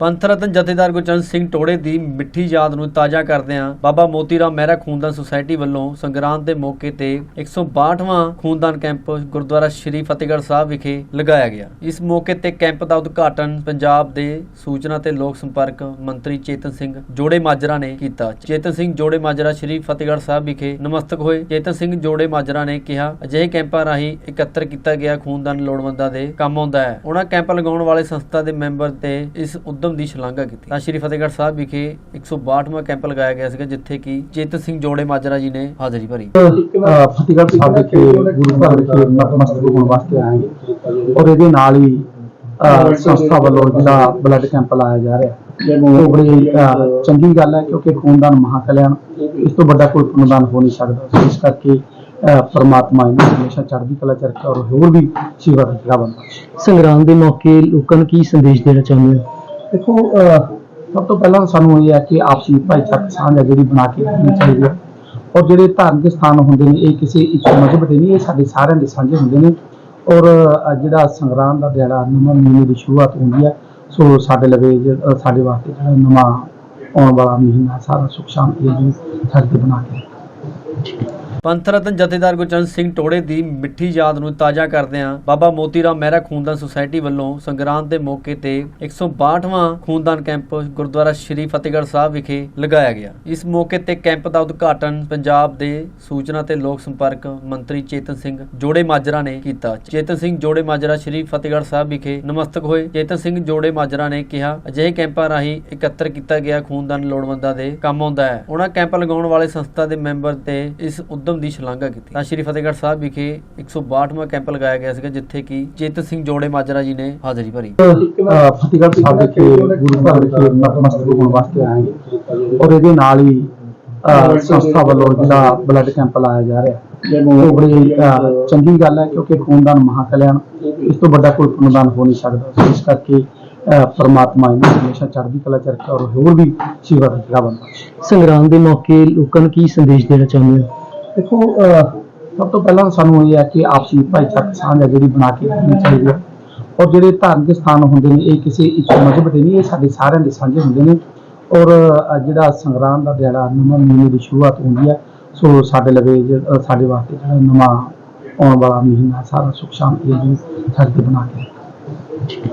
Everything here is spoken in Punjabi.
ਪੰਥ ਰਤਨ ਜਥੇਦਾਰ ਗੁਰਚਰਨ ਸਿੰਘ ਟੋੜੇ ਦੀ ਮਿੱਠੀ ਯਾਦ ਨੂੰ ਤਾਜ਼ਾ ਕਰਦਿਆਂ ਬਾਬਾ ਮੋਤੀ ਰਾਮ ਮਹਿਰਾ ਖੂਨਦਾਨ ਸੁਸਾਇਟੀ ਵੱਲੋਂ ਸੰਗਰਾਂਦ ਦੇ ਮੌਕੇ ਤੇ 162ਵਾਂ ਖੂਨਦਾਨ ਕੈਂਪ ਗੁਰਦੁਆਰਾ ਸ਼੍ਰੀ ਫਤਿਹਗੜ੍ਹ ਸਾਹਿਬ ਵਿਖੇ ਲਗਾਇਆ ਗਿਆ। ਇਸ ਮੌਕੇ ਤੇ ਕੈਂਪ ਦਾ ਉਦਘਾਟਨ ਪੰਜਾਬ ਦੇ ਸੂਚਨਾ ਤੇ ਲੋਕ ਸੰਪਰਕ ਮੰਤਰੀ ਚੇਤਨ ਸਿੰਘ ਜੋੜੇ ਮਾਜਰਾ ਨੇ ਕੀਤਾ। ਚੇਤਨ ਸਿੰਘ ਜੋੜੇ ਮਾਜਰਾ ਸ਼੍ਰੀ ਫਤਿਹਗੜ੍ਹ ਸਾਹਿਬ ਵਿਖੇ ਨਮਸਤਕ ਹੋਏ। ਚੇਤਨ ਸਿੰਘ ਜੋੜੇ ਮਾਜਰਾ ਨੇ ਕਿਹਾ, ਅਜਿਹੇ ਕੈਂਪਾਂ ਰਾਹੀਂ ਇਕੱਤਰ ਕੀਤਾ ਗਿਆ ਖੂਨਦਾਨ ਲੋੜਵੰਦਾਂ ਦੇ ਕੰਮ ਆਉਂਦਾ ਹੈ। ਉਹਨਾਂ ਕੈਂਪ ਲਗਾਉਣ ਵਾਲੇ ਸੰਸਥਾ ਦੇ ਮੈਂਬਰ ਤੇ ਇਸ ਉਦਮ ਦੀ ਸ਼ਲਾਘਾ ਕੀਤੀ। ਤਾਂ ਸ਼੍ਰੀ ਫਤਿਹਗੜ੍ਹ ਸਾਹਿਬ ਵਿਖੇ 162ਵਾਂ ਕੈਂਪ ਲਗਾਇਆ ਗਿਆ ਸੀਗਾ ਜਿੱਥੇ ਕਿ ਚੇਤਨ ਸਿੰਘ ਜੋੜੇ ਮਾਜਰਾ ਜੀ ਨੇ ਹਾਜ਼ਰੀ ਭਰੀ। ਫਤਿਹਗੜ੍ਹ ਸਾਹਿਬ ਵਿਖੇ ਗੁਰੂ ਘਰ ਵਿਖੇ ਨਤਮਸਤਕ ਹੋਣ ਵਾਸਤੇ ਆਏ। ਹਾਂ ਔਰ ਇਹਦੇ ਨਾਲ ਹੀ ਸੰਸਥਾ ਵੱਲੋਂ ਜਿਹੜਾ ਬਲੱਡ ਕੈਂਪ ਲਾਇਆ ਜਾ ਰਿਹਾ। ਉਹ ਬੜੀ ਚੰਗੀ ਗੱਲ ਹੈ ਕਿਉਂਕਿ ਖੂਨਦਾਨ ਮਹਾ ਕਲਿਆਣ ਇਸ ਤੋਂ ਵੱਡਾ ਕੋਈ ਖੂਨਦਾਨ ਹੋ ਨਹੀਂ ਸਕਦਾ। ਇਸ ਕਰਕੇ ਪਰਮਾਤਮਾ ਇਹਨਾਂ ਹਮੇਸ਼ਾ ਚੜ੍ਹਦੀ ਕਲਾ ਚ ਰੱਖੇ ਔਰ ਹੋਰ ਵੀ ਸੇਵਾ ਦਾ ਬੰਦਾ। ਸੰਗਰਾਮ ਦੇ ਮੌਕੇ ਲੋਕਾਂ ਨੂੰ ਕੀ ਸੰਦੇਸ਼ ਦੇਣਾ ਚਾਹੁੰਦੇ ਹੋ? ਦੇਖੋ ਸਭ ਤੋਂ ਪਹਿਲਾਂ ਸਾਨੂੰ ਇਹ ਹੈ ਕਿ ਆਪਸੀ ਭਾਈਚਾਰਕ ਸਾਂਝ ਹੈ ਜਿਹੜੀ ਬਣਾ ਕੇ ਰੱਖਣੀ ਚਾਹੀਦੀ ਹੈ। ਔਰ ਜਿਹੜੇ ਧਾਰਮਿਕ ਸਥਾਨ ਹੁੰਦੇ ਨੇ, ਇਹ ਕਿਸੇ ਇੱਕ ਮਜ਼ਹਬ ਦੇ ਨਹੀਂ, ਇਹ ਸਾਡੇ ਸਾਰਿਆਂ ਦੇ ਸਾਂਝੇ ਹੁੰਦੇ ਨੇ। ਔਰ ਜਿਹੜਾ ਸੰਗਰਾਮ ਦਾ ਦਿਹਾੜਾ ਨਵਾਂ ਮਹੀਨੇ ਦੀ ਸ਼ੁਰੂਆਤ ਹੁੰਦੀ ਹੈ, ਸੋ ਸਾਡੇ ਲਵੇ ਜਿਹੜਾ- ਸਾਡੇ ਵਾਸਤੇ ਜਿਹੜਾ ਨਵਾਂ ਆਉਣ ਵਾਲਾ ਮਹੀਨਾ, ਸਾਰਾ ਸੁਖ ਸ਼ਾਂਤੀ ਦੀ ਸਾਡੇ ਬਣਾ ਕੇ ਪੰਥ ਰਤਨ ਜਥੇਦਾਰ ਗੁਰਚਰਨ ਸਿੰਘ ਟੋੜੇ ਦੀ ਮਿੱਠੀ ਯਾਦ ਨੂੰ ਤਾਜ਼ਾ ਕਰਦਿਆਂ ਬਾਬਾ ਮੋਤੀ ਰਾਮ ਮਹਿਰਾ ਖੂਨਦਾਨ ਸੁਸਾਇਟੀ ਵੱਲੋਂ ਸੰਗਰਾਂਦ ਦੇ ਮੌਕੇ ਤੇ 162ਵਾਂ ਖੂਨਦਾਨ ਕੈਂਪ ਗੁਰਦੁਆਰਾ ਸ਼੍ਰੀ ਫਤਿਹਗੜ੍ਹ ਸਾਹਿਬ ਵਿਖੇ ਲਗਾਇਆ ਗਿਆ। ਇਸ ਮੌਕੇ ਤੇ ਕੈਂਪ ਦਾ ਉਦਘਾਟਨ ਪੰਜਾਬ ਦੇ ਸੂਚਨਾ ਤੇ ਲੋਕ ਸੰਪਰਕ ਮੰਤਰੀ ਚੇਤਨ ਸਿੰਘ ਜੋੜੇ ਮਾਜਰਾ ਨੇ ਕੀਤਾ। ਚੇਤਨ ਸਿੰਘ ਜੋੜੇ ਮਾਜਰਾ ਸ਼੍ਰੀ ਫਤਿਹਗੜ੍ਹ ਸਾਹਿਬ ਵਿਖੇ ਨਮਸਤਕ ਹੋਏ। ਚੇਤਨ ਸਿੰਘ ਜੋੜੇ ਮਾਜਰਾ ਨੇ ਕਿਹਾ, ਅਜਿਹੇ ਕੈਂਪਾਂ ਰਾਹੀਂ ਇਕੱਤਰ ਕੀਤਾ ਗਿਆ ਖੂਨਦਾਨ ਲੋੜਵੰਦਾਂ ਦੇ ਕੰਮ ਆਉਂਦਾ ਹੈ। ਉਹਨਾਂ ਕੈਂਪ ਲਗਾਉਣ ਵਾਲੇ ਸੰਸਥਾ ਦੇ ਮੈਂਬਰ ਤੇ ਇਸ ਉਦਮ ਦੀ ਸ਼ਲਾਘਾ ਕੀਤੀ। ਤਾਂ ਸ਼੍ਰੀ ਫਤਿਹਗੜ੍ਹ ਸਾਹਿਬ ਵਿਖੇ 162ਵਾਂ ਕੈਂਪ ਲਗਾਇਆ ਗਿਆ ਸੀਗਾ ਜਿੱਥੇ ਕਿ ਚੇਤਨ ਸਿੰਘ ਜੋੜੇ ਮਾਜਰਾ ਜੀ ਨੇ ਹਾਜ਼ਰੀ ਭਰੀ। ਫਤਿਹਗੜ੍ਹ ਸਾਹਿਬ ਵਿਖੇ ਗੁਰੂ ਘਰ ਵਿਖੇ ਨਤਮਸਤਕ ਹੋਣ ਵਾਸਤੇ ਆਏ ਔਰ ਇਹਦੇ ਨਾਲ ਹੀ ਸੰਸਥਾ ਵੱਲੋਂ ਜਿਹੜਾ ਬਲੱਡ ਕੈਂਪ ਲਾਇਆ ਜਾ ਰਿਹਾ। ਉਹ ਬੜੀ ਚੰਗੀ ਗੱਲ ਹੈ ਕਿਉਂਕਿ ਖੂਨਦਾਨ ਮਹਾ ਕਲਿਆਣ ਇਸ ਤੋਂ ਵੱਡਾ ਕੋਈ ਖੂਨਦਾਨ ਹੋ ਨਹੀਂ ਸਕਦਾ। ਇਸ ਕਰਕੇ ਪਰਮਾਤਮਾ ਇਹਨਾਂ ਨੂੰ ਹਮੇਸ਼ਾ ਚੜ੍ਹਦੀ ਕਲਾ ਚ ਰੱਖੇ ਔਰ ਹੋਰ ਵੀ ਸੇਵਾ ਦਾ ਜਿਹੜਾ ਬੰਦਾ। ਸੰਗਰਾਮ ਦੇ ਮੌਕੇ ਲੋਕਾਂ ਨੂੰ ਕੀ ਸੰਦੇਸ਼ ਦੇਣਾ ਚਾਹੁੰਦੇ ਹੋ? ਦੇਖੋ ਸਭ ਤੋਂ ਪਹਿਲਾਂ ਸਾਨੂੰ ਇਹ ਹੈ ਕਿ ਆਪਸੀ ਭਾਈਚਾਰਕ ਸਾਂਝ ਹੈ ਜਿਹੜੀ ਬਣਾ ਕੇ ਰੱਖਣੀ ਚਾਹੀਦੀ ਹੈ ਔਰ ਜਿਹੜੇ ਧਾਰਮਿਕ ਸਥਾਨ ਹੁੰਦੇ ਨੇ, ਇਹ ਕਿਸੇ ਇੱਕ ਮਜ਼ਹਬ ਦੇ ਨਹੀਂ, ਇਹ ਸਾਡੇ ਸਾਰਿਆਂ ਦੇ ਸਾਂਝੇ ਹੁੰਦੇ ਨੇ ਔਰ ਜਿਹੜਾ ਸੰਗਰਾਮ ਦਾ ਦਿਹਾੜਾ, ਨਵਾਂ ਮਹੀਨੇ ਦੀ ਸ਼ੁਰੂਆਤ ਹੁੰਦੀ ਹੈ, ਸੋ ਸਾਡੇ ਲਵੇ ਜਿਹੜਾ- ਸਾਡੇ ਵਾਸਤੇ ਜਿਹੜਾ ਨਵਾਂ ਆਉਣ ਵਾਲਾ ਮਹੀਨਾ, ਸਾਰਾ ਸੁਖ ਸ਼ਾਂਤੀ ਦੀ ਸਾਡੇ ਬਣਾ ਕੇ ਰੱਖੇ।